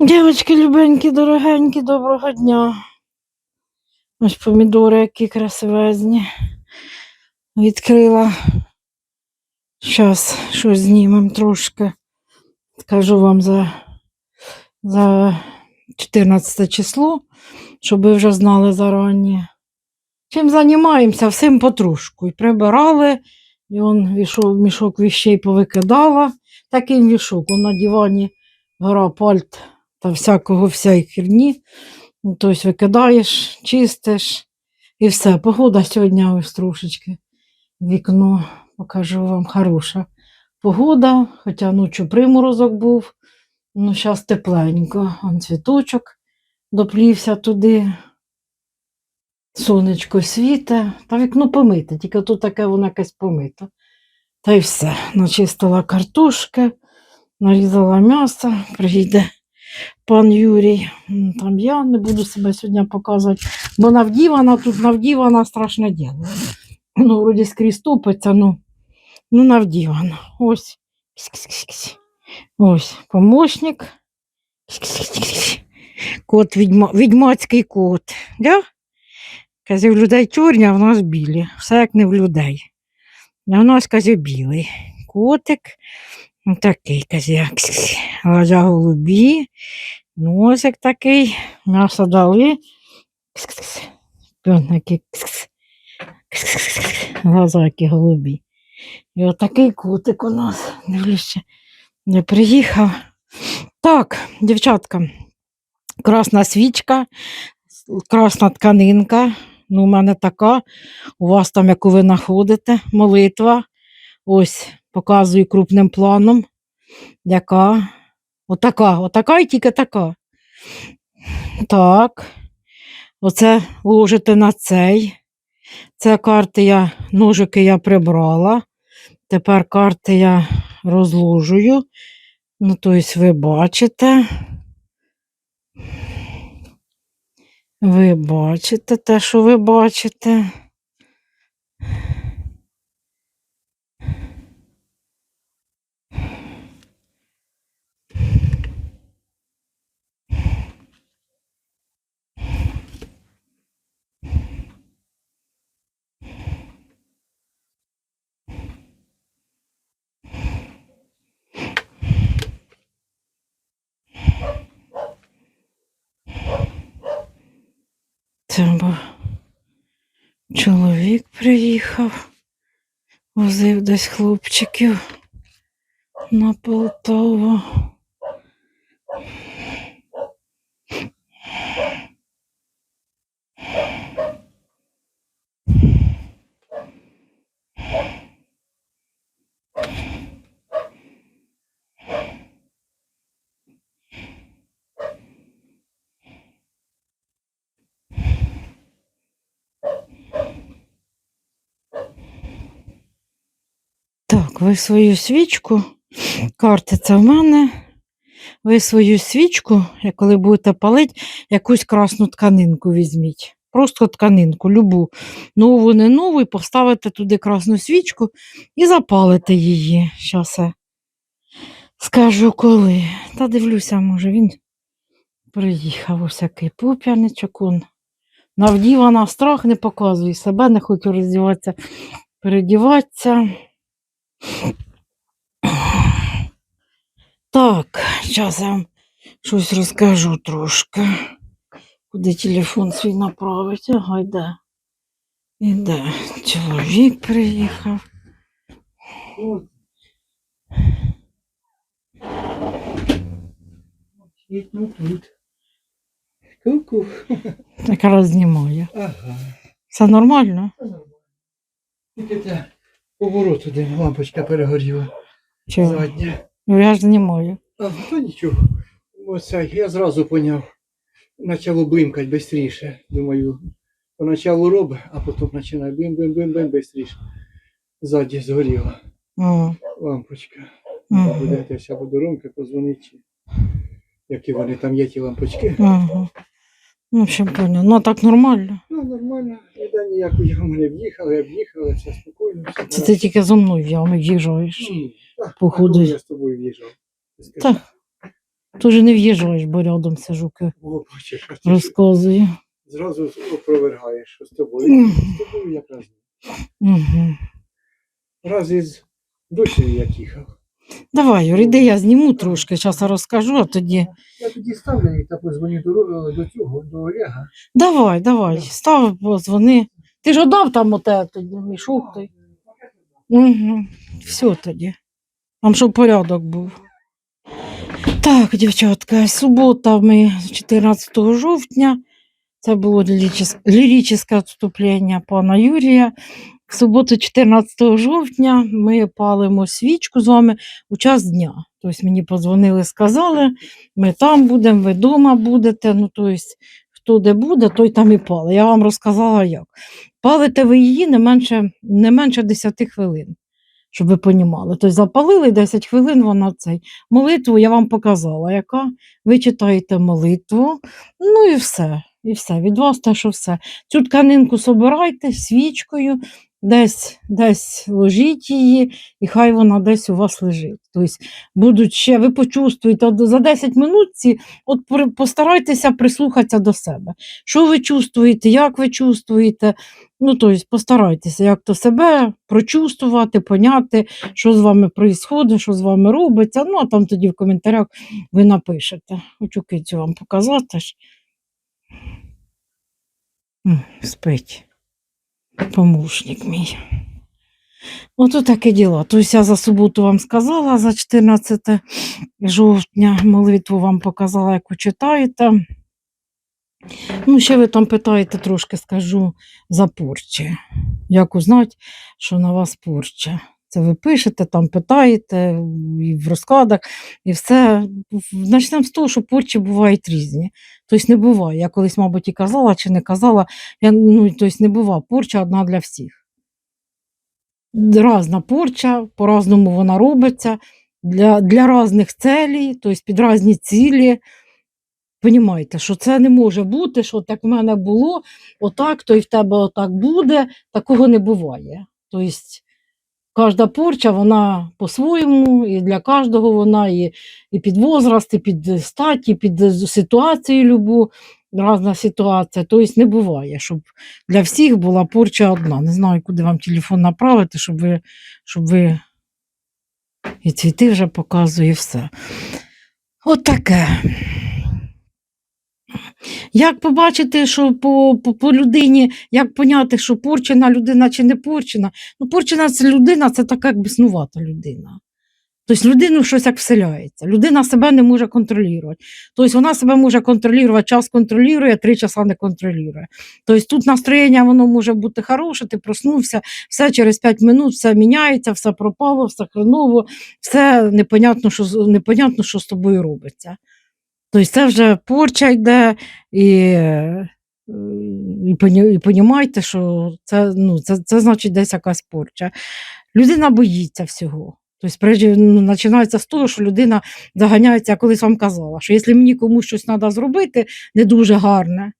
Дівчатки любенькі, дорогенькі, доброго дня. Ось помідори, які красивезні. Відкрила. Зараз щось знімемо трошки. Скажу вам за, за 14 число, щоб ви вже знали зарані. Чим займаємося? Всім потрошку. І прибирали, і он вішов, мішок віщей повикидала. Такий мішок, он на дивані гора пальт та всякого всякої херні. Тобто викидаєш, чистиш і все. Погода сьогодні ось трошечки. Вікно покажу вам хороша погода, хоча ночі приморозок був. Ну, зараз тепленько. Он цвіточок доплівся туди. Сонечко світе, та вікно помите, тільки тут таке воно якесь помите. Та й все. Начистила картошки, нарізала м'ясо, приїде пан Юрій. Там я не буду себе сьогодні показувати, бо навдівана тут навдівана страшне діло. Ну, вроді скрізь топиться, ну, ну навдівана. Ось. Ось помощник. Кот відьма, відьмацький кот. Да? Каже, в людей чорні, а в нас білі. Все як не в людей. А в нас, каже, білий. Котик. Такий, каже, ксь-ксь. глаза голубі, носик такий, м'ясо дали. Глаза які голубі. І отакий котик у нас. Дивлюся, не приїхав. Так, дівчатка, красна свічка, красна тканинка. Ну, у мене така. У вас там, яку ви знаходите, молитва. Ось показую крупним планом. Яка? Отака, отака і тільки така. Так. Оце ложите на цей. Це карти я, ножики я прибрала. Тепер карти я розложую. Ну, тобто, ви бачите. Ви бачите те, що ви бачите. Це бо чоловік приїхав, возив десь хлопчиків на Полтаву. Так, ви свою свічку, карти це в мене. Ви свою свічку, коли будете палити, якусь красну тканинку візьміть. Просто тканинку, любу, нову, не нову, і поставите туди красну свічку і запалите її. Щас я скажу коли. Та дивлюся, може, він приїхав усякий пуп'яничок. Навдівана страх не показує себе, не хочу роздіватися, передіватися. Так, зараз я вам щось розкажу трошки. Куди телефон свій направить? Ага, йде. Іде. Чоловік приїхав. Тут. Ку-ку. Якраз знімаю. Ага. Все нормально? Тільки те поворот один, лампочка перегоріла. Чого? Задня. Ну, Я ж знімаю. А то нічого. Оце я зразу поняв. Почало блимкати швидше. Думаю, поначалу робить, а потім починає бим-бим-бим-бим швидше. Ззаді згоріла Ага. лампочка. Ага. Будете вся подарунки, позвонить. Які вони там є, ті лампочки. Ага. Ну, в общем, понял. Ну, а так нормально. Ну, нормально, ніде яму не в'їхали, об'їхали, все спокійно. все Це ти тільки зо мною в в'їжджаєш. Ні, так, Походу. я з тобою в'їжджав. ти скажи. Так. Тоже не в'їжджаєш, бо рядом сижу, ки- О, бачиш, а ти ж розказую. зразу опровергаєш, що з тобою. З тобою якраз. Угу. Раз із дочею як їхав. Давай, Юрій, де я зніму трошки, зараз розкажу, а тоді. Я тоді ставлю і та позвоню до, до цього, до Олега. Давай, давай, став, позвони. Ти ж отдав там оте тоді мішок той. Угу. Все тоді. Там щоб порядок був. Так, дівчатка, субота ми 14 жовтня. Це було ліричне відступлення пана Юрія. В суботу, 14 жовтня, ми палимо свічку з вами у час дня. Тобто мені подзвонили, сказали, ми там будемо, ви вдома будете. Ну, тобто, хто де буде, той там і пали. Я вам розказала як. Палите ви її не менше, не менше 10 хвилин, щоб ви понімали. Тобто запалили 10 хвилин, вона цей. Молитву я вам показала, яка. Ви читаєте молитву, ну і все. І все. Від вас те, що все. Цю тканинку собирайте свічкою, десь, десь ложіть її, і хай вона десь у вас лежить. Тобто будуть ще, ви почувствуєте за 10 минут ці, от постарайтеся прислухатися до себе. Що ви чувствуєте, як ви чувствуєте? Ну, тобто, постарайтеся, як то себе прочувствувати, поняти, що з вами відбувається, що з вами робиться. Ну, а там тоді в коментарях ви напишете. Хочу кицю вам показати. Спить. Помощник мій. Ото таке діло. Тобто я за суботу вам сказала, за 14 жовтня молитву вам показала, яку читаєте. Ну, ще ви там питаєте трошки, скажу, за порчі. Як узнати, що на вас порча? Це ви пишете, там питаєте і в розкладах, і все. Почнемо з того, що порчі бувають різні. Тобто не буває. Я колись, мабуть, і казала чи не казала, я, ну, тобто не буває. Порча одна для всіх. Разна порча, по-разному вона робиться, для, для різних целей, тобто під різні цілі. Понімаєте, що це не може бути, що так в мене було, отак, то і в тебе отак буде, такого не буває. Тобто кожна порча, вона по-своєму, і для кожного вона і, і під возраст, і під стать, і під ситуацію любу, різна ситуація. Тобто не буває, щоб для всіх була порча одна. Не знаю, куди вам телефон направити, щоб ви, щоб ви і цвіти вже показує все. От таке. Як побачити, що по, по, по людині, як поняти, що порчена людина чи не порчена? Ну, порчена це людина, це така як біснувата людина. Тобто людину щось як вселяється. Людина себе не може контролювати. Тобто вона себе може контролювати, час контролює, три часа не контролює. Тобто тут настроєння воно може бути хороше, ти проснувся, все через 5 минут, все міняється, все пропало, все хреново, все непонятно, що, непонятно, що з тобою робиться. Тобто це вже порча йде, і, і, і понімайте, що це, ну, це, це значить десь якась порча. Людина боїться всього. Тобто, прежде ну, починається з того, що людина заганяється, я колись вам казала, що якщо мені комусь щось треба зробити, не дуже гарне,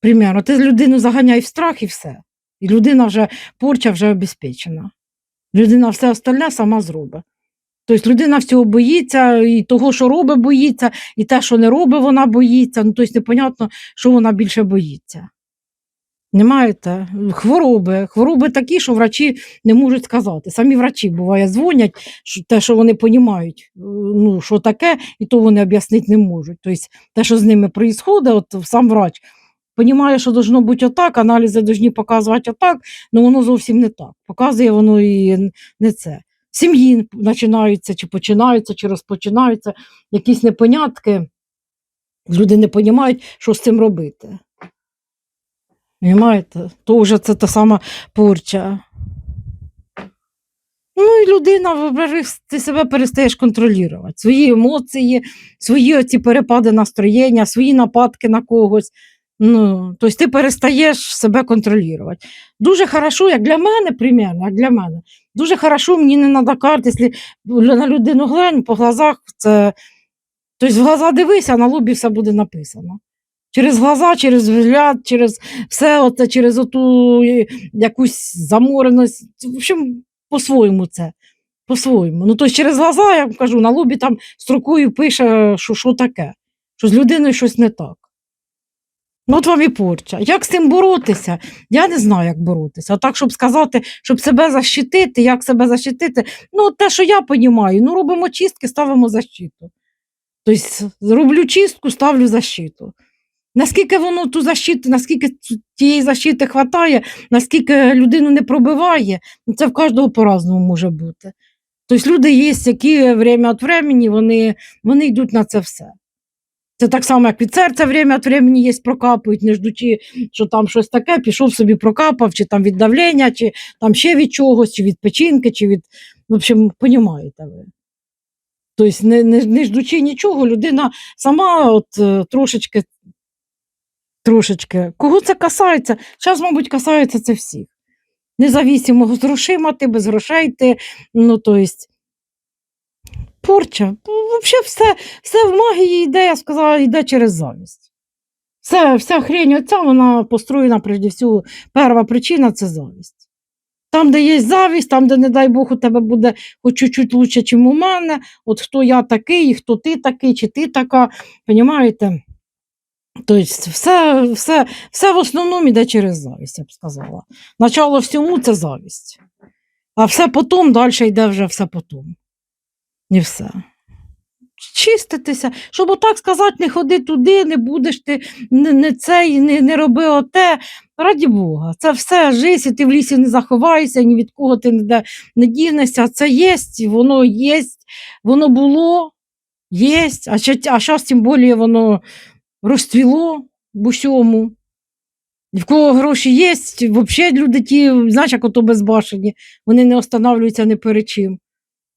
примерно, ти людину заганяй в страх і все. І людина вже, порча вже обезпечена. Людина все остальне сама зробить. Тобто людина всього боїться, і того, що робить, боїться, і те, що не робить, вона боїться. Ну, тобто непонятно, що вона більше боїться. Не маєте? Хвороби. Хвороби такі, що врачі не можуть сказати. Самі врачі буває дзвонять, що те, що вони розуміють, ну, що таке, і то вони об'яснити не можуть. Тобто те, що з ними відбувається, от сам врач розуміє, що должно бути отак, аналізи повинні показувати отак, але воно зовсім не так. Показує воно і не це. Сім'ї починаються, чи починаються, чи розпочинаються якісь непонятки. Люди не розуміють, що з цим робити. Понимаєте? То вже це та сама порча. Ну і людина, ти себе перестаєш контролювати. Свої емоції, свої оці перепади настроєння, свої нападки на когось. Ну, тобто ти перестаєш себе контролювати. Дуже хорошо, як для мене, примерно, як для мене. Дуже хорошо, мені не треба карти, якщо на людину глянь по глазах, це. Тобто в глаза дивися, а на лобі все буде написано. Через глаза, через взгляд, через все оце, через оту е, якусь замореність. В общем, по-своєму це. по-своєму. Ну, тобто через глаза, я кажу, на лобі там строкою пише, що, що таке, що з людиною щось не так. Ну, от вам і порча. Як з цим боротися? Я не знаю, як боротися. А так, щоб сказати, щоб себе защитити, як себе защитити, ну, те, що я розумію, ну, робимо чистки, ставимо защиту. Тобто, роблю чистку, ставлю защиту. Наскільки воно ту защиту, наскільки тієї защити хватає, наскільки людину не пробиває, ну, це в кожного по-разному може бути. Тобто люди є, які время від времени вони, вони йдуть на це все. Це так само, як від серця время від времени є, прокапують, не ждучи, що там щось таке, пішов собі прокапав, чи там від давлення, чи там ще від чогось, чи від печінки, чи від. В общем, понімаєте ви. Тобто, не, не, не ждучи нічого, людина сама от, е, трошечки, трошечки. Кого це касається? Зараз, мабуть, касається це всіх. Независимо з грошима ти, без грошей ти, ну, то есть, порча. Взагалі все, все в магії йде, я сказала, йде через завість. Все, вся хрень оця, вона построєна, прежде всього, перша причина це завість. Там, де є завість, там, де, не дай Бог, у тебе буде хоч чуть-чуть лучше, ніж у мене, от хто я такий, хто ти такий, чи ти така, понімаєте? Тобто все, все, все в основному йде через завість, я б сказала. Начало всьому це завість. А все потім, далі йде вже все потім. І все. Чиститися, щоб отак сказати, не ходи туди, не будеш ти не, не цей, не, не роби оте. Раді Бога, це все життя, і ти в лісі не заховаєшся, ні від кого ти ніде не дінешся. Це є, воно є, воно було, є, а, зараз тим більше воно розцвіло в усьому. В кого гроші є, взагалі люди ті, знаєш, як ото безбашені, вони не останавливаються ні перед чим.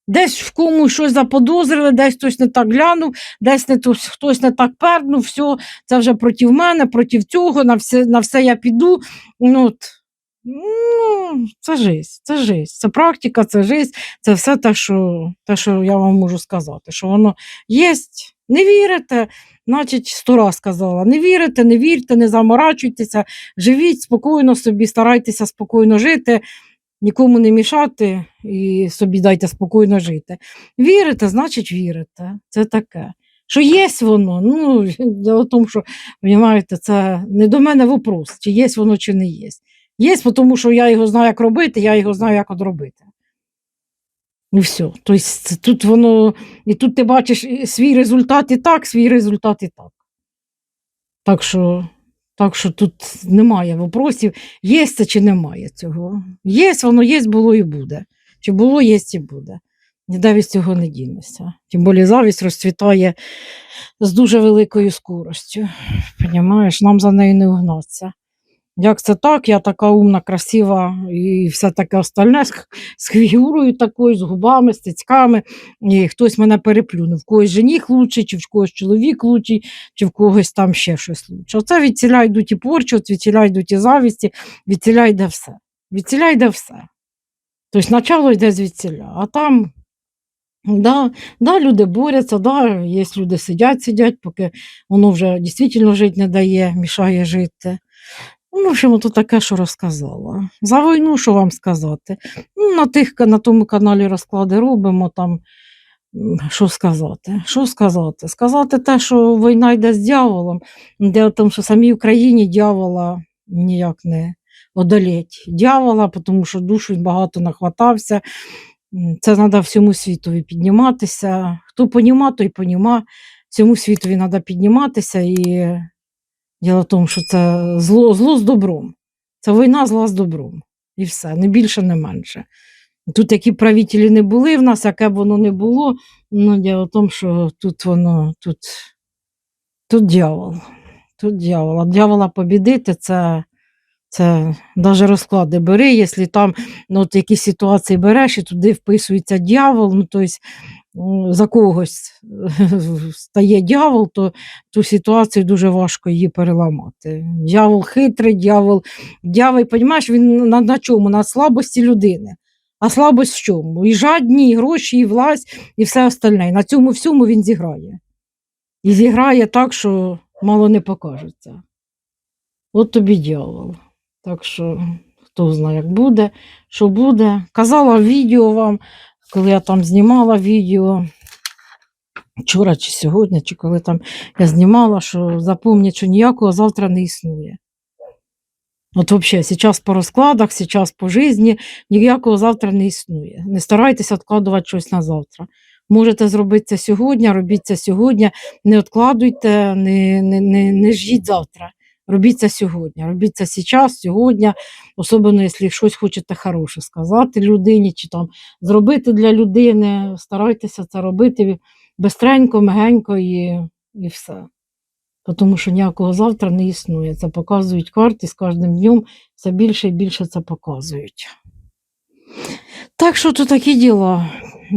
Десь в комусь щось заподозрили, десь хтось не так глянув, десь не то- хтось не так пернув, все, це вже проти мене, проти цього, на все, на все я піду. Ну, от, ну, це жизнь, це жизнь, це практика, це жизнь, це все те, що, те, що я вам можу сказати, що воно є. Не вірите, значить, сто раз сказала. Не вірите, не вірте, не заморачуйтеся, живіть спокійно собі, старайтеся спокійно жити, нікому не мішати і собі дайте спокійно жити. Вірите, значить вірите. Це таке. Що є воно, ну, дело в тому, що, розумієте, це не до мене вопрос, чи є воно, чи не є. Є, тому що я його знаю, як робити, я його знаю, як одробити. І все. Тобто тут воно, і тут ти бачиш свій результат і так, свій результат і так. Так що, так що тут немає вопросів, є це чи немає цього. Є, воно є, було і буде. Чи було, є і буде. Ніде від цього не дінеться. Тим більше завість розцвітає з дуже великою скоростю. Понімаєш, нам за нею не угнатися. Як це так? Я така умна, красива і все таке остальне з, з фігурою такою, з губами, з цицьками. І хтось мене переплюнув. В когось жених лучший, чи в когось чоловік лучший, чи в когось там ще щось лучше. Оце від ціля йдуть і порчі, от від ціля йдуть і завісті, від йде все. Від йде все. Тобто начало йде звідсіля, а там. Да, да, люди борються, да, є люди сидять, сидять, поки воно вже дійсно жити не дає, мішає жити. Ну, в общем, то таке, що розказала. За війну, що вам сказати? Ну, на, тих, на тому каналі розклади робимо там. Що сказати? Що сказати? Сказати те, що війна йде з дьяволом, де тому, що самій Україні дьявола ніяк не одолеть. Дьявола, тому що душ він багато нахватався. Це треба всьому світові підніматися. Хто поніма, той поніма. Всьому світові треба підніматися і Діло в тому, що це зло, зло з добром. Це війна зла з добром. І все, не більше, не менше. Тут які правителі не були в нас, яке б воно не було, ну, діло в тому, що тут воно, тут, тут дьявол. Тут дьявол. А дьявола побідити це, це навіть розклади бери, якщо там ну, от якісь ситуації береш і туди вписується дьявол, ну, тобто за когось стає дьявол, то ту ситуацію дуже важко її переламати. Дьявол хитрий, дьявол, дьявол, розумієш, він на, на чому? На слабості людини. А слабость в чому? І жадні, і гроші, і власть, і все остальне. На цьому всьому він зіграє. І зіграє так, що мало не покажеться. От тобі дьявол. Так що хто знає, як буде, що буде. Казала в відео вам, коли я там знімала відео, вчора чи сьогодні, чи коли там я знімала, що запам'ятати, що ніякого завтра не існує. От взагалі, зараз по розкладах, зараз по житті ніякого завтра не існує. Не старайтеся відкладувати щось на завтра. Можете зробити це сьогодні, робіть це сьогодні, не відкладуйте, не, не, не, не ждіть завтра. Робіть це сьогодні, робіть це зараз, сьогодні, особливо, якщо щось хочете хороше сказати людині, чи там зробити для людини, старайтеся це робити бистренько, мегенько і, і все. Тому що ніякого завтра не існує. Це показують карти з кожним днем все більше і більше це показують. Так що то такі діла.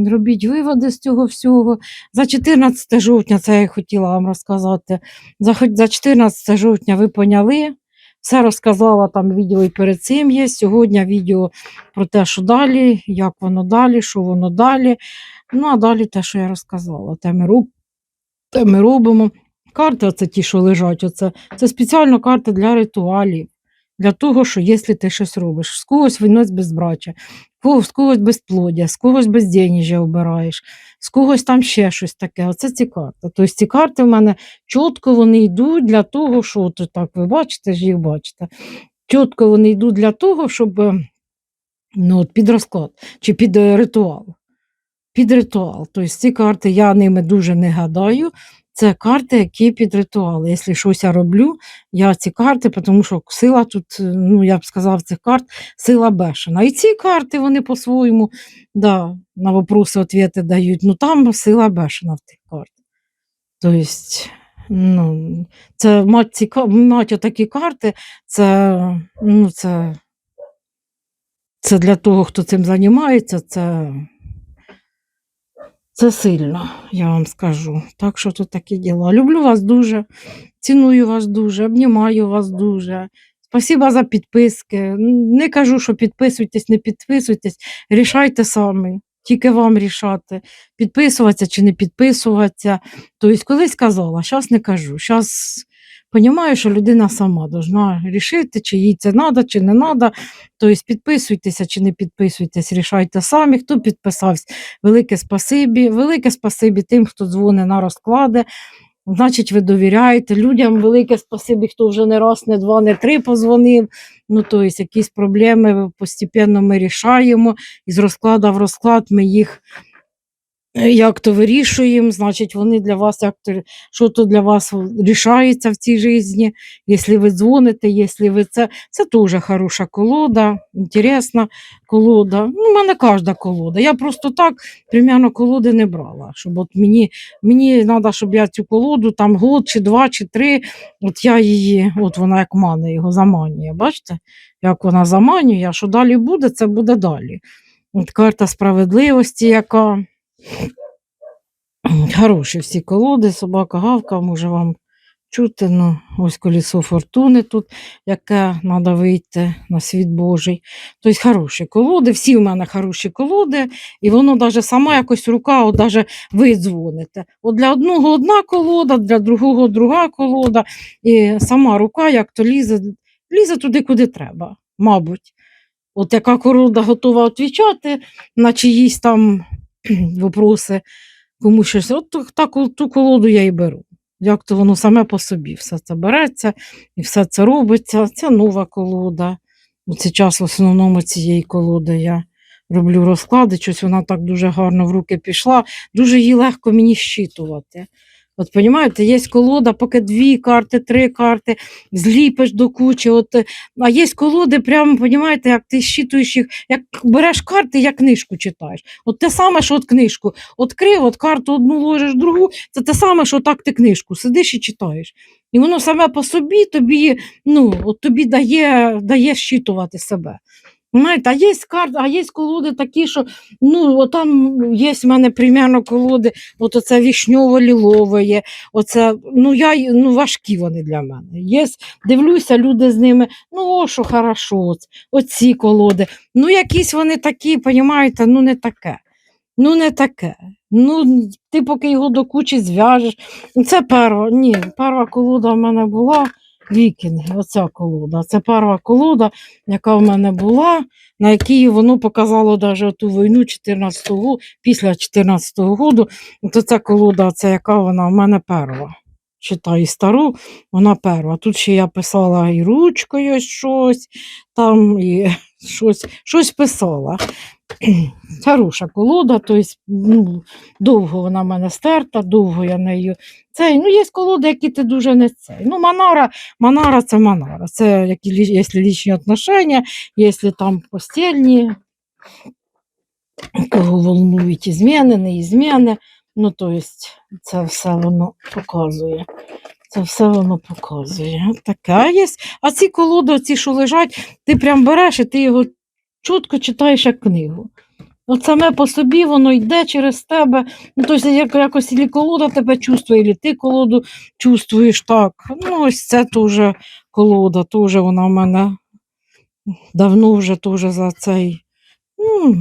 Робіть виводи з цього всього. За 14 жовтня, це я хотіла вам розказати. За, 14 жовтня ви поняли. Все розказала там відео і перед цим є. Сьогодні відео про те, що далі, як воно далі, що воно далі. Ну, а далі те, що я розказала. Те ми, роб... те ми робимо. Карти, оце ті, що лежать, оце, це спеціально карти для ритуалів. Для того, що якщо ти щось робиш, з когось винось безбрачя, з когось безплодя, з когось безденежжя обираєш, з когось там ще щось таке. Оце ці карти. Тобто ці карти в мене чітко вони йдуть для того, що от так ви бачите ж їх бачите. Чітко вони йдуть для того, щоб е, ну, під розклад чи під е, ритуал. Під ритуал. Тобто ці карти я ними дуже не гадаю. Це карти, які під ритуал. Якщо щось я роблю, я ці карти, тому що сила тут, е, ну я б сказав, цих карт сила бешена. І ці карти вони по-своєму да, на вопроси відповіді дають. Ну там сила бешена в тих карт. Тобто, ну, це мати, ці, мати такі карти, це, ну, це, це для того, хто цим займається, це, це сильно, я вам скажу. Так що тут такі діла. Люблю вас дуже, ціную вас дуже, обнімаю вас дуже. Спасибо за підписки. Не кажу, що підписуйтесь, не підписуйтесь, рішайте самі. Тільки вам рішати, підписуватися чи не підписуватися. Тобто, колись казала, зараз не кажу. Зараз розумію, що людина сама повинна рішити, чи їй це треба, чи не треба. Тобто, підписуйтеся чи не підписуйтесь, рішайте самі. Хто підписався, велике спасибі. Велике спасибі тим, хто дзвонить на розклади. Значить, ви довіряєте людям. Велике спасибі, хто вже не раз, не два, не три позвонив. Ну, тобто, якісь проблеми постійно ми рішаємо. Із розкладу в розклад ми їх як то вирішуємо, значить, вони для вас як то, що то для вас рішається в цій житті. Якщо ви дзвоните, якщо ви це, це теж хороша колода, інтересна колода. Ну, у мене кожна колода. Я просто так примерно колоди не брала. Щоб от мені, мені треба, щоб я цю колоду там год чи два, чи три, от я її, от вона як мане його заманює. Бачите, як вона заманює, що далі буде, це буде далі. От карта справедливості, яка хороші всі колоди, собака гавка, може вам чути. Ну, ось колесо фортуни тут, яке треба вийти на світ Божий. Тобто хороші колоди, всі в мене хороші колоди, і воно навіть сама якось рука, от навіть ви дзвоните. От для одного одна колода, для другого друга колода, і сама рука як то лізе, лізе туди, куди треба, мабуть. От яка колода готова відповідати на чиїсь там вопроси, кому щось. От ту- ту колоду я і беру. Як то воно саме по собі все це береться і все це робиться. Це нова колода. Оце час в основному цієї колоди я роблю розклади, щось вона так дуже гарно в руки пішла, дуже її легко мені щитувати. От розумієте, є колода, поки дві карти, три карти, зліпиш до кучі. От, а є колоди, прямо, розумієте, як ти щитуєш їх, як береш карти, як книжку читаєш. От те саме, що от книжку. Открив, от карту одну ложиш, другу, це те саме, що так ти книжку сидиш і читаєш. І воно саме по собі тобі, ну, от тобі дає, дає щитувати себе. Знаєте, а є карти, а є колоди такі, що ну, от там є в мене примерно колоди, от оце вішньово-лілове є, оце, ну, я, ну, важкі вони для мене. Є, дивлюся, люди з ними, ну, о, що хорошо, оці колоди. Ну, якісь вони такі, розумієте, ну, не таке. Ну, не таке. Ну, ти поки його до кучі зв'яжеш. Це перша, ні, перша колода в мене була. Вікінги, оця колода. Це перша колода, яка в мене була, на якій воно показало навіть ту війну 14-го, після 14-го року. То ця колода, це яка вона в мене перша. Читаю стару, вона перша. Тут ще я писала і ручкою щось, там і щось, щось писала. Хороша колода, тобто, ну, довго вона в мене стерта, довго я нею. Цей, ну, є колоди, які ти дуже не цей. Ну, Манара, Манара це Манара. Це які, лічні отношення, якщо там постільні, кого волнують і зміни, не і зміни. Ну, тобто, це все воно показує. Це все воно показує. Таке є. А ці колоди, ці, що лежать, ти прям береш і ти його чітко читаєш як книгу. От саме по собі воно йде через тебе. Ну, тобто, як, якось і колода тебе чувствує, і ти колоду чувствуєш так. Ну, ось це теж колода, теж вона в мене давно вже теж за цей.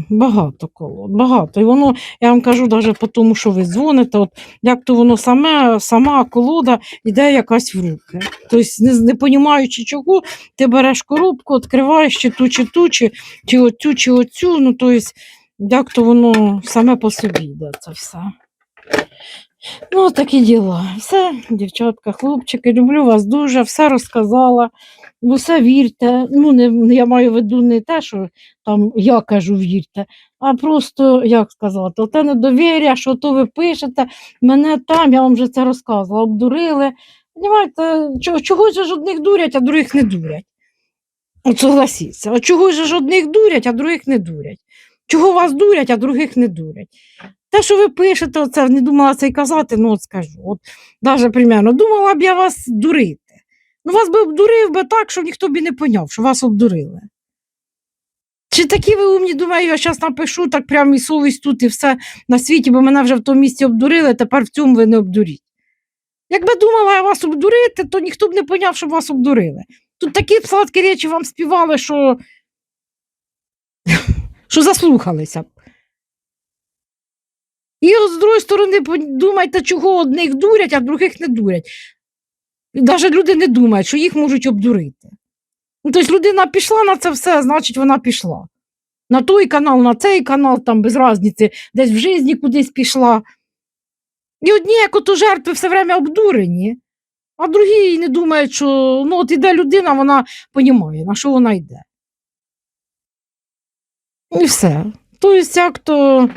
Багато колод, багато. І воно, я вам кажу, навіть по тому, що ви дзвоните, от як то воно саме, сама колода йде якась в руки. Тобто, не, не понімаючи чого, ти береш коробку, відкриваєш чи ту, чи ту, чи, чи оцю, чи оцю. Ну, тобто, як то воно саме по собі йде це все. Ну, такі діла. Все, дівчатка, хлопчики, люблю вас дуже, все розказала. В Усе вірте. Ну, не, я маю в виду не те, що там я кажу вірте, а просто, як сказати, оте недовір'я, що то ви пишете, мене там, я вам вже це розказувала, обдурили. Понімаєте, чогось же ж одних дурять, а других не дурять. От согласіться. Чогось же ж одних дурять, а других не дурять. Чого вас дурять, а других не дурять. Те, що ви пишете, оце не думала це й казати, ну от скажу. От, даже примерно, думала б я вас дурити. Ну, вас би обдурив би так, що ніхто б і не поняв, що вас обдурили. Чи такі ви умні, думаю, я зараз напишу, так прямо і совість тут, і все на світі, бо мене вже в тому місці обдурили, тепер в цьому ви не обдуріть. Якби думала я вас обдурити, то ніхто б не поняв, що вас обдурили. Тут такі сладкі речі вам співали, що, що заслухалися б. І от з другої сторони, думайте, чого одних дурять, а других не дурять. Навіть люди не думають, що їх можуть обдурити. Ну, тобто людина пішла на це все, значить вона пішла. На той канал, на цей канал, там без різниці, десь в житті кудись пішла. І одні, як ото жертви, все время обдурені, а другі не думають, що ну, от іде людина, вона понімає, на що вона йде. І все. Тобто, як то,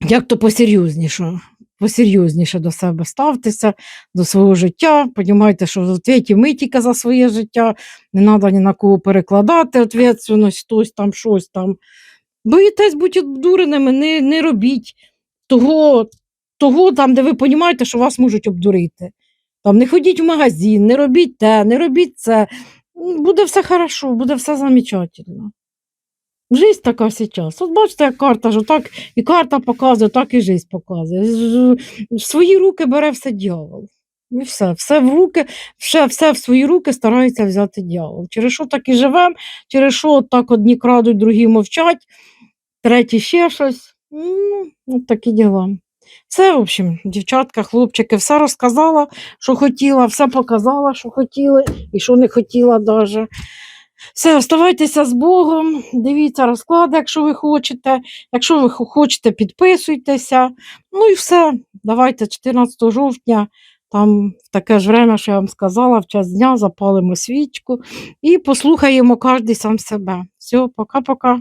як то посерйозніше, посерйозніше до себе ставтеся, до свого життя. Понімайте, що в ми тільки за своє життя, не треба ні на кого перекладати відповідальність, хтось там щось там. Боїтесь бути обдуреними, не, не робіть того, того там, де ви розумієте, що вас можуть обдурити. Там, не ходіть в магазин, не робіть те, не робіть це. Буде все хорошо, буде все замечательно. Жизнь така зараз. От бачите, як карта ж так і карта показує, так і жизнь показує. В свої руки бере все дьявол. І все, все в руки, все, все в свої руки старається взяти дьявол. Через що так і живемо, через що так одні крадуть, другі мовчать, треті ще щось. Ну, от такі діла. Все, в общем, дівчатка, хлопчики, все розказала, що хотіла, все показала, що хотіли і що не хотіла даже. Все, оставайтеся з Богом, дивіться розклади, якщо ви хочете. Якщо ви хочете, підписуйтеся. Ну і все. Давайте 14 жовтня, там в таке ж время, що я вам сказала, в час дня запалимо свічку і послухаємо кожен сам себе. Все, пока-пока.